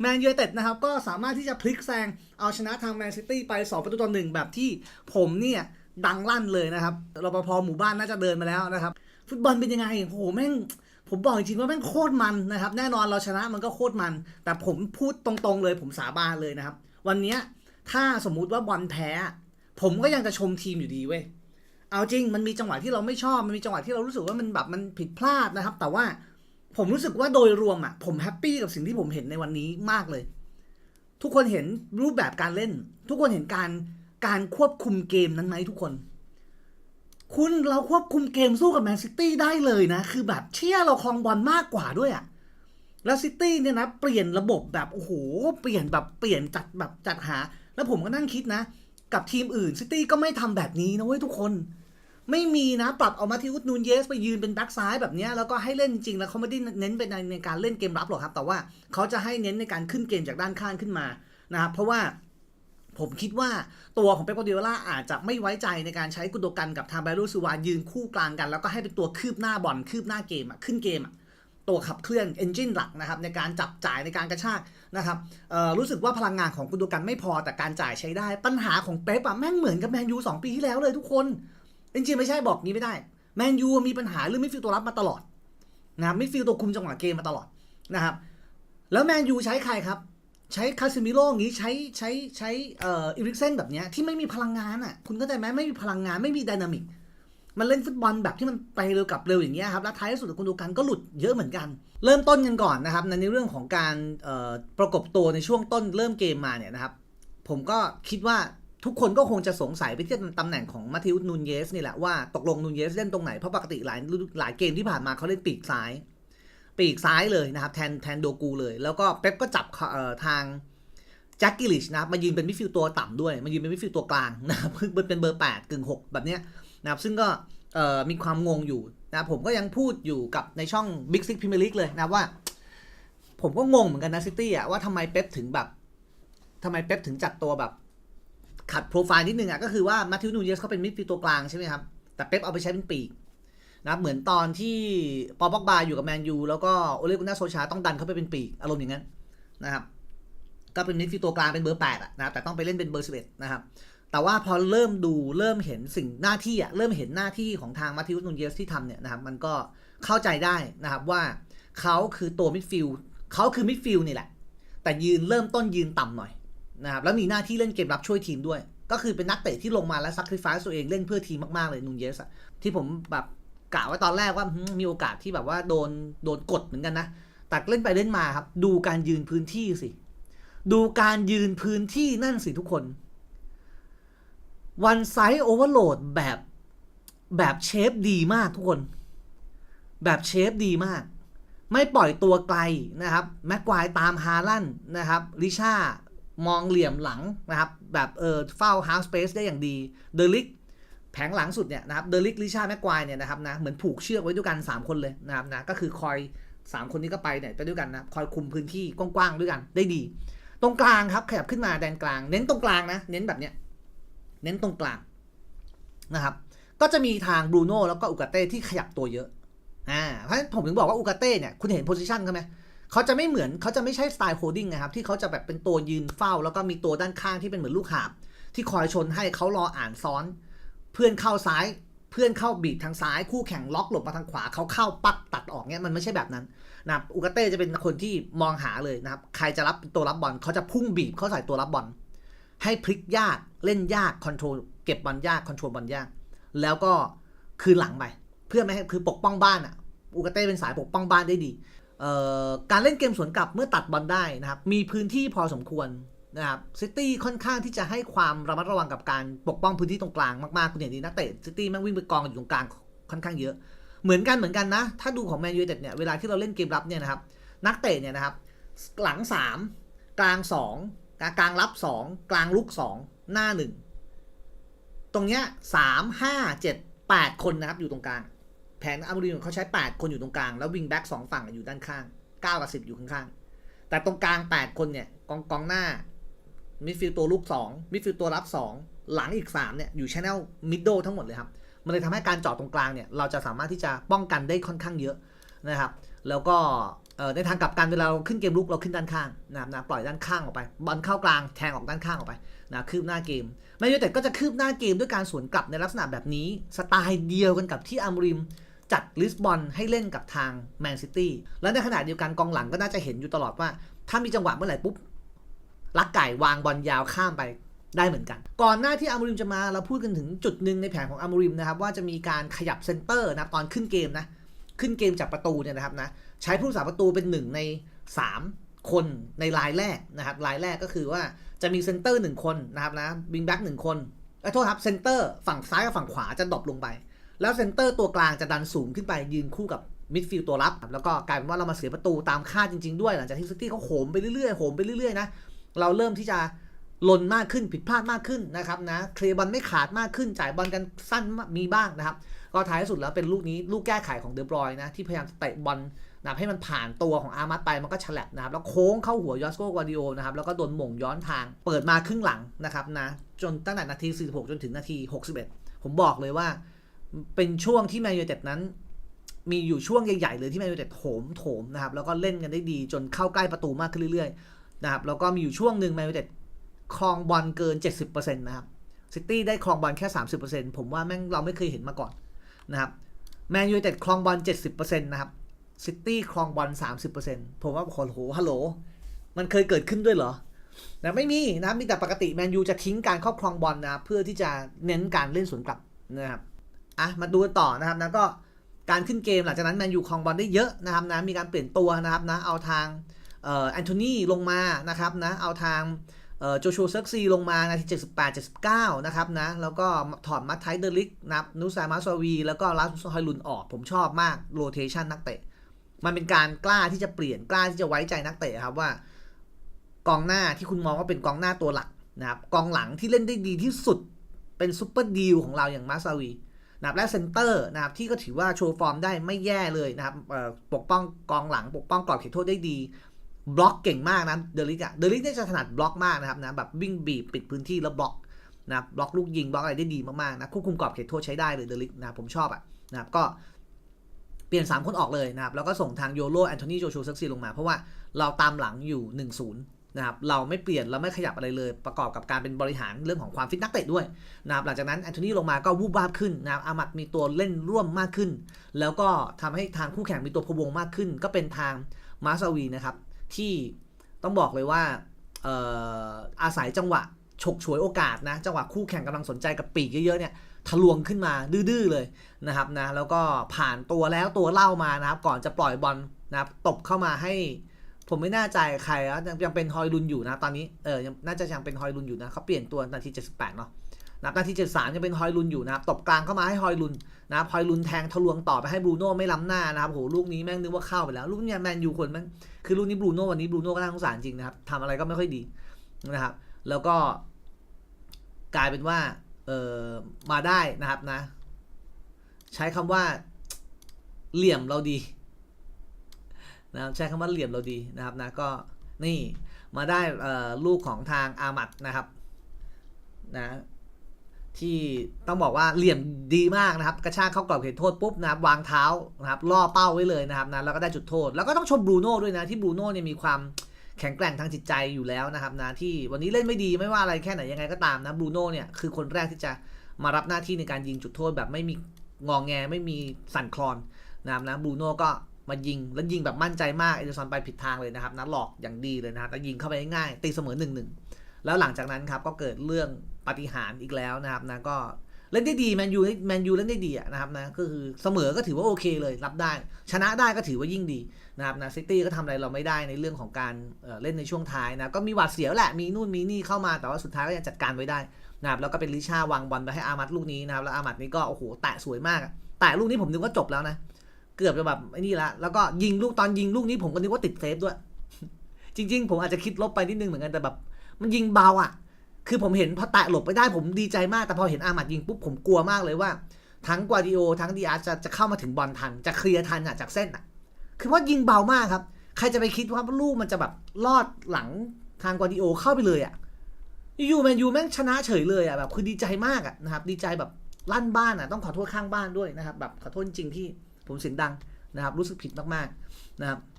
แมนยูไนเต็ดนะครับก็สามารถที่จะพลิกแซงเอาชนะทางแมนซิตี้ไป 2 ประตูต่อหนึ่งแบบที่ผมเนี่ยดังลั่นเลยนะครับรปภหมู่บ้านน่าจะเดินมาแล้วนะครับ ฟุตบอลเป็นยังไงโอ้โหแม่งผมบอกจริงๆว่าแม่งโคตรมันนะครับแน่นอนเราชนะมันก็โคตรมัน แต่ผมพูดตรงๆเลย ผมสาบานเลยนะครับ วันนี้ถ้าสมมุติว่าบอลแพ้ ผมก็ยังจะชมทีมอยู่ดีเว้ยเอาจริงมันมีจังหวะที่เราไม่ชอบมันมีจังหวะที่เรารู้สึกว่ามันแบบมันผิดพลาดนะครับ แต่ว่า ผมรู้สึกว่าโดยรวมอะ ผมแฮปปี้กับสิ่งที่ผมเห็นในวันนี้มากเลย ทุกคนเห็นรูปแบบการเล่น ทุกคนเห็นการการควบคุมเกมนั้นไหมทุกคน คุณเราควบคุมเกมสู้กับแมนซิตี้ได้เลยนะ คือแบบเชี่ยเราครองบอลมากกว่าด้วยอะแล้วซิตี้เนี่ยนะเปลี่ยนระบบแบบโอ้โหเปลี่ยนแบบเปลี่ยนจัดแบบจัดหา แล้วผมก็นั่งคิดนะ กับทีมอื่นซิตี้ก็ไม่ทำแบบนี้นะเว้ยทุกคน ไม่มีนะปรับเอามาที่อุดนูนเยสไปยืนเป็นแบ็กซ้ายแบบนี้แล้วก็ให้เล่นจริงๆแล้วเขาไม่ได้เน้นไปในในการเล่นเกมรับหรอกครับ แต่ว่าเขาจะให้เน้นในการขึ้นเกมจากด้านข้างขึ้นมานะครับเพราะว่าผมคิดว่าตัวของเป๊ปโกดิโอล่าอาจจะไม่ไว้ใจในการใช้กุนโดกันกับทางไบรูซูวายืนคู่กลางกัน แล้วก็ให้เป็นตัวคืบหน้าบอลคืบหน้าเกมอะขึ้นเกมอะตัวขับเคลื่อนเอนจินหลักนะครับในการจับจ่ายในการกระชากนะครับรู้สึกว่าพลังงานของกุนโดกันไม่พอแต่การจ่ายใช้ได้ ปัญหาของเป๊ปอะแม่งเหมือนกับแมนยูสองปีที่แล้วเลยทุกคน จริงๆไม่ใช่บอกงี้ไม่ได้ แมนยูมีปัญหาเรื่องมิดฟิลด์ตัวรับมาตลอดนะครับมิดฟิลด์ตัวคุมจังหวะเกมมาตลอดนะครับ แล้วแมนยูใช้ใครครับ ใช้คาซิมิโร่งี้ใช้ใช้ใช้เอ่ออิริกเซนแบบเนี้ยที่ไม่มีพลังงานอะคุณเข้าใจไหมไม่มีพลังงานไม่มีไดนามิกมันเล่นฟุตบอลแบบที่มันไปเร็วกับเร็วอย่างเงี้ยครับ แล้วท้ายที่สุดคุณดูกันก็หลุดเยอะเหมือนกัน เริ่มต้นกันก่อนนะครับ ในเรื่องของการประกบตัวในช่วงต้นเริ่มเกมมาเนี่ยนะครับ ผมก็คิดว่า ทุกคนก็คงจะสงสัยไปที่ตำแหน่งของมาธิอุสนูนเยสนี่แหละว่าตกลงนูนเยสเล่นตรงไหน เพราะปกติหลายหลายเกมที่ผ่านมาเขาเล่นปีกซ้าย ปีกซ้ายเลยนะครับ แทนแทนโดกูเลย แล้วก็เป๊ปก็จับทางแจ็คกิลิชนะครับมายืนเป็นมิดฟิลตัวต่ำด้วย มายืนเป็นมิดฟิลตัวกลางนะครับเพิ่งเป็นเบอร์ 8กึ่ง6 แบบเนี้ยนะครับซึ่งก็มีความงงอยู่นะผมก็ยังพูดอยู่กับในช่อง Big Six Premier League เลยนะว่า ผมก็งงเหมือนกันนะซิตี้อะว่าทำไมเป๊ปถึงแบบทำไมเป๊ปถึงจัดตัวแบบ ขัดโปรไฟล์นิดนึงอะก็คือว่ามาทิวนูเยสเขาเป็นมิดฟิลด์ตัวกลางใช่ไหมครับ แต่เป๊ปเอาไปใช้เป็นปีกนะครับเหมือนตอนที่ปอบ็อกบาอยู่กับแมนยูแล้วก็โอเลกุน่าโซชาต้องดันเขาไปเป็นปีกอารมณ์อย่างนั้นนะครับก็เป็นมิดฟิลด์ตัวกลางเป็นเบอร์8อะนะครับแต่ต้องไปเล่นเป็นเบอร์11นะครับแต่ว่าพอเริ่มดูเริ่มเห็นสิ่งหน้าที่อะเริ่มเห็นหน้าที่ของทางมาทิวส์นูนเยสที่ทำเนี่ยนะครับมันก็เข้าใจได้นะครับว่าเขาคือตัวมิดฟิลด์เขาคือมิดฟิลด์นี่แหละ แต่ยืนเริ่มต้นยืนต่ำหน่อย นะครับแล้วมีหน้าที่เล่นเกมรับช่วยทีมด้วย ก็คือเป็นนักเตะที่ลงมาและซักคริฟายตัวเองเล่นเพื่อทีมมากๆเลยนูนเยสอะที่ผมแบบกะไว้ตอนแรกว่ามมีโอกาสที่แบบว่าโดนโดนกดเหมือนกันนะแต่เล่นไปเล่นมาครับ ดูการยืนพื้นที่สิ ดูการยืนพื้นที่นั่นสิทุกคนวันไซส์โอเวอร์โหลดแบบแบบเชฟดีมากทุกคน แบบเชฟดีมาก ไม่ปล่อยตัวไกลนะครับ แม็กควายตามฮาลันนะครับ ลิชา มองเหลี่ยมหลังนะครับ แบบเออเฝ้าฮาร์สเปซได้อย่างดีเดลิกแผงหลังสุดเนี่ยนะครับเดลิกลิชาแม็กควายเนี่ยนะครับนะเหมือนผูกเชือกไว้ด้วยกัน 3 คนเลยนะครับนะก็คือคอย 3 คนนี้ก็ไปเนี่ยไปด้วยกันนะคอยคุมพื้นที่กว้างๆด้วยกันได้ดี ตรงกลางครับขยับขึ้นมาแดนกลาง เน้นตรงกลางนะ เน้นแบบเนี้ยเน้นตรงกลางนะครับก็จะมีทางบรูโน่แล้วก็อุกาเต้ที่ขยับตัวเยอะอ่าเพราะฉะนั้นผมถึงบอกว่าอุกาเต้เนี่ยคุณเห็นโพซิชันเขาไหม เขาจะไม่เหมือนเขาจะไม่ใช่สไตล์โคดิ้งนะครับที่เขาจะแบบเป็นตัวยืนเฝ้า แล้วก็มีตัวด้านข้างที่เป็นเหมือนลูกหาบ ที่คอยชนให้เขารออ่านซ้อน เพื่อนเข้าซ้ายเพื่อนเข้าบีบทางซ้ายคู่แข่งล็อกหลบมาทางขวาเขาเข้าปักตัดออกเนี่ยมันไม่ใช่แบบนั้นนะครับอุกาเต้จะเป็นคนที่มองหาเลยนะครับใครจะรับตัวรับบอลเขาจะพุ่งบีบเขาใส่ตัวรับบอลให้พลิกยากเล่นยากคอนโทรลเก็บบอลยากคอนโทรลบอลยาก แล้วก็คืนหลังไป เพื่อไม่ให้คือปกป้องบ้านอะอุกาเต้เป็นสายปกป้องบ้านได้ดี การเล่นเกมสวนกลับเมื่อตัดบอลได้นะครับ มีพื้นที่พอสมควรนะครับซิตี้ค่อนข้างที่จะให้ความระมัดระวังกับการปกป้องพื้นที่ตรงกลางมากๆ คุณเห็นดีนักเตะซิตี้แม่งวิ่งไปกองอยู่ตรงกลางค่อนข้างเยอะ เหมือนกันเหมือนกันนะ ถ้าดูของแมนยูเต็ดเนี่ย เวลาที่เราเล่นเกมรับเนี่ยนะครับ นักเตะเนี่ยนะครับ หลังสามกลางสองกลางรับสองกลางลุกสองหน้าหนึ่งตรงเนี้ยสามห้าเจ็ดแปดคนนะครับอยู่ตรงกลาง แผนอามูรินเขาใช้ 8 คนอยู่ตรงกลาง แล้ววิงแบ็กสองฝั่งอยู่ด้านข้าง 9 กับ 10 อยู่ข้างๆ แต่ตรงกลาง 8 คนเนี่ยกองกองหน้ามิดฟิลด์ตัวลูก 2มิดฟิลด์ตัวรับ 2 หลังอีก 3 เนี่ย อยู่ชแนลมิดเดิลทั้งหมดเลยครับ มันเลยทำให้การเจาะตรงกลางเนี่ย เราจะสามารถที่จะป้องกันได้ค่อนข้างเยอะนะครับ แล้วก็ในทางกลับกันเวลาเราขึ้นเกมลุกเราขึ้นด้านข้างนะครับนะปล่อยด้านข้างออกไปบอลเข้ากลางแทงออกด้านข้างออกไปนะคืบหน้าเกมแมนยูไนเต็ดก็จะคืบหน้าเกมด้วยการสวนกลับในลักษณะแบบนี้สไตล์เดียวกันกับที่อาร์มริม จัดลิสบอนให้เล่นกับทางแมนซิตี้แล้วในขณะเดียวกันกองหลังก็น่าจะเห็นอยู่ตลอดว่า ถ้ามีจังหวะเมื่อไหร่ปุ๊บลักไก่วางบอลยาวข้ามไปได้เหมือนกัน ก่อนหน้าที่อาร์มริมจะมาเราพูดกันถึงจุดหนึ่งในแผนของอาร์มริมนะครับว่าจะมีการขยับเซนเตอร์นะตอนขึ้นเกมนะขึ้นเกมจากประตูเนี่ยนะครับนะใช้ผู้รักษาประตูเป็นหนึ่งใน 3 คนในรายแรกนะครับรายแรกก็คือว่าจะมีเซนเตอร์หนึ่งคนนะครับนะบิงแบ็กหนึ่งคนเอ้โทษครับเซนเตอร์ฝั่งซ้ายกับฝั่งขวาจะดรอปลงไป แล้วเซนเตอร์ตัวกลางจะดันสูงขึ้นไปยืนคู่กับมิดฟิลด์ตัวรับ แล้วก็กลายเป็นว่าเรามาเสียประตูตามคาดจริง ๆ ด้วย หลังจากที่ซิตี้เขาโหมไปเรื่อยๆโหมไปเรื่อยๆนะเราเริ่มที่จะลนมากขึ้นผิดพลาดมากขึ้นนะครับนะเคลียร์บอลไม่ขาดมากขึ้นจ่ายบอลกันสั้นมีบ้างนะครับ ก็ท้ายสุดแล้วเป็นลูกนี้ลูกแก้ไขของเดอบรอยนะที่พยายามจะเตะบอลนะให้มันผ่านตัวของอาร์มัตไปมันก็ฉลับนะครับแล้วโค้งเข้าหัวยอสโกกวาดิโอนะครับแล้วก็โดนหม่งย้อนทาง เปิดมาครึ่งหลังนะครับนะจนตั้งแต่นาที 46 จนถึงนาที 61 ผมบอกเลยว่า เป็นช่วงที่แมนยูเต็ดนั้น มีอยู่ช่วงใหญ่ๆเลยที่แมนยูเต็ดโถมโถมนะครับ แล้วก็เล่นกันได้ดีจนเข้าใกล้ประตูมากขึ้นเรื่อยๆนะครับ แล้วก็มีอยู่ช่วงหนึ่งแมนยูเต็ดครองบอลเกิน 70%นะครับซิตี้ได้ครองบอลแค่ 30%ผมว่าแม่งเราไม่เคยเห็นมาก่อนนะครับแมนยูเต็ดครองบอล70%นะครับซิตี้ครองบอล30%ผมว่าโอ้โหฮัลโหล มันเคยเกิดขึ้นด้วยเหรอนะไม่มีนะมีแต่ปกติแมนยูจะทิ้งการครอบครองบอลนะเพื่อที่จะเน้นการเล่นสวนกลับนะครับ อะมาดูต่อนะครับนะก็การขึ้นเกมหลังจากนั้นแมนยูคองบอลได้เยอะนะครับนะมีการเปลี่ยนตัวนะครับนะเอาทางเอ่อแอนโทนีลงมานะครับนะเอาทางเอ่อโจชัวเซิร์กซีลงมานาที78 79นะครับนะแล้วก็ถอดมัตไทเดลิกนับนูซามาสวาวี แล้วก็ลาสฮอยลุนออก ผมชอบมากโรเทชันนักเตะ มันเป็นการกล้าที่จะเปลี่ยนกล้าที่จะไว้ใจนักเตะครับว่ากองหน้าที่คุณมองว่าเป็นกองหน้าตัวหลักนะครับกองหลังที่เล่นได้ดีที่สุดเป็นซูเปอร์ดีลของเราอย่างมาซาวี นะครับและเซนเตอร์นะครับที่ก็ถือว่าโชว์ฟอร์มได้ไม่แย่เลยนะครับปกป้องกองหลัง ปกป้องกรอบเขตโทษได้ดี บล็อกเก่งมากนะเดลิกอะเดลิกเนี่ยจะถนัดบล็อกมากนะครับนะแบบวิ่งบีบปิดพื้นที่แล้วบล็อกนะบบล็อกลูกยิงบล็อกอะไรได้ดีมากๆนะควบคุมกรอบเขตโทษใช้ได้เลยเดลิกนะผมชอบอะนะครับก็เปลี่ยน 3 คนออกเลยนะครับแล้วก็ส่งทางโยโรแอนโทนีโจชูเซ็กซี่ลงมา เพราะว่าเราตามหลังอยู่ 1-0 นะครับเราไม่เปลี่ยนเราไม่ขยับอะไรเลย ประกอบกับการเป็นบริหารเรื่องของความฟิตนักเตะด้วยนะครับหลังจากนั้นแอนโทนีลงมาก็วูบวาบขึ้นนะครับอามัดมีตัวเล่นร่วมมากขึ้น แล้วก็ทำให้ทางคู่แข่งมีตัวพวงมากขึ้น ก็เป็นทางมาซาวีนะครับที่ต้องบอกเลยว่าอออาศัยจังหวะฉกฉวยโอกาสนะจังหวะคู่แข่งกำลังสนใจกับปีกเยอะๆเนี่ยทะลวงขึ้นมาดื้อๆเลยนะครับนะแล้วก็ผ่านตัวแล้วตัวเล่ามานะครับก่อนจะปล่อยบอลนะครับตบเข้ามาให้ ผมไม่แน่ใจใครนะยังยังเป็นฮอยลุนอยู่นะตอนนี้เออยังน่าจะยังเป็นฮอยลุนอยู่นะเขาเปลี่ยนตัวนาที 78 เนาะนะนาที 73ยังเป็นฮอยลุนอยู่นะตบกลางเข้ามาให้ฮอยลุนนะฮอยลุนแทงทะลวงต่อไปให้บรูโน่ไม่ล้ำหน้านะครับโหลูกนี้แม่งนึกว่าเข้าไปแล้ว ลูกนี้แมนยูคนแม่งคือลูกนี้บรูโน่วันนี้บรูโน่ก็น่าสงสารจริงนะครับทำอะไรก็ไม่ค่อยดีนะครับ แล้วก็กลายเป็นว่าเออมาได้นะครับนะ ใช้คำว่าเหลี่ยมเราดี นะครับใช้คำว่าเหลี่ยมเราดีนะครับนะก็นี่มาได้ลูกของทางอามัดนะครับนะที่ต้องบอกว่าเหลี่ยมดีมากนะครับ กระชากเข้ากรอบเขตโทษปุ๊บนะครับวางเท้านะครับล่อเป้าไว้เลยนะครับนะแล้วก็ได้จุดโทษ แล้วก็ต้องชมบรูโน่ด้วยนะที่บรูโน่เนี่ยมีความแข็งแกร่งทางจิตใจอยู่แล้วนะครับนะที่วันนี้เล่นไม่ดีไม่ว่าอะไรแค่ไหนยังไงก็ตามนะบรูโน่เนี่ยคือคนแรกที่จะมารับหน้าที่ในการยิงจุดโทษแบบไม่มีงองแงไม่มีสั่นคลอนนะครับนะบรูโน่ก็ มายิงแล้วยิงแบบมั่นใจมากเอเดอร์สันไปผิดทางเลยนะครับนะหลอกอย่างดีเลยนะครับแล้วยิงเข้าไปง่ายตีเสมอหนึ่งหนึ่งแล้วหลังจากนั้นครับก็เกิดเรื่องปฏิหารอีกแล้วนะครับนะก็เล่นได้ดีแมนยูแมนยูเล่นได้ดีนะครับนะก็คือเสมอก็ถือว่าโอเคเลยรับได้ ชนะได้ก็ถือว่ายิ่งดีนะครับนะซิตี้ก็ทำอะไรเราไม่ได้ในเรื่องของการเเล่นในช่วงท้ายนะก็มีหวาดเสียวแหละมีนู่นมีนี่เข้ามาแต่ว่าสุดท้ายก็ยังจัดการไว้ได้นะครับแล้วก็เป็นลิชาวางบอลไปให้อามัดลูกนี้นะครับแล้วอามัดนี่ก็โอ้โหแตะสวยมากแตะลูกนี้ผมนึกว่าจบแล้วนะ เกือบจะแบบไอ้นี่ละแล้วก็ยิงลูกตอนยิงลูกนี้ผมก็นึกว่าติดเซฟด้วย จริง ๆ ผมอาจจะคิดลบไปนิดนึงเหมือนกันแต่แบบ มันยิงเบาอะ คือผมเห็นพอแตะหลบไปได้ผมดีใจมากแต่พอเห็นอามัดยิงปุ๊บผมกลัวมากเลยว่า ทั้งกวาดิโอทั้งดีอาร์จะจะเข้ามาถึงบอลทันจะเคลียร์ทันอะจากเส้นอะ คือว่ายิงเบามากครับ ใครจะไปคิดว่าลูกมันจะแบบลอดหลังทางกวาดิโอเข้าไปเลยอะอยู่แมนยูแม่งชนะเฉยเลยอะแบบคือดีใจมากอะนะครับ ดีใจแบบลั่นบ้านอะต้องขอโทษข้างบ้านด้วยนะครับ แบบขอโทษจริงที่ ผมเสียงดังนะครับ รู้สึกผิดมากๆนะครับ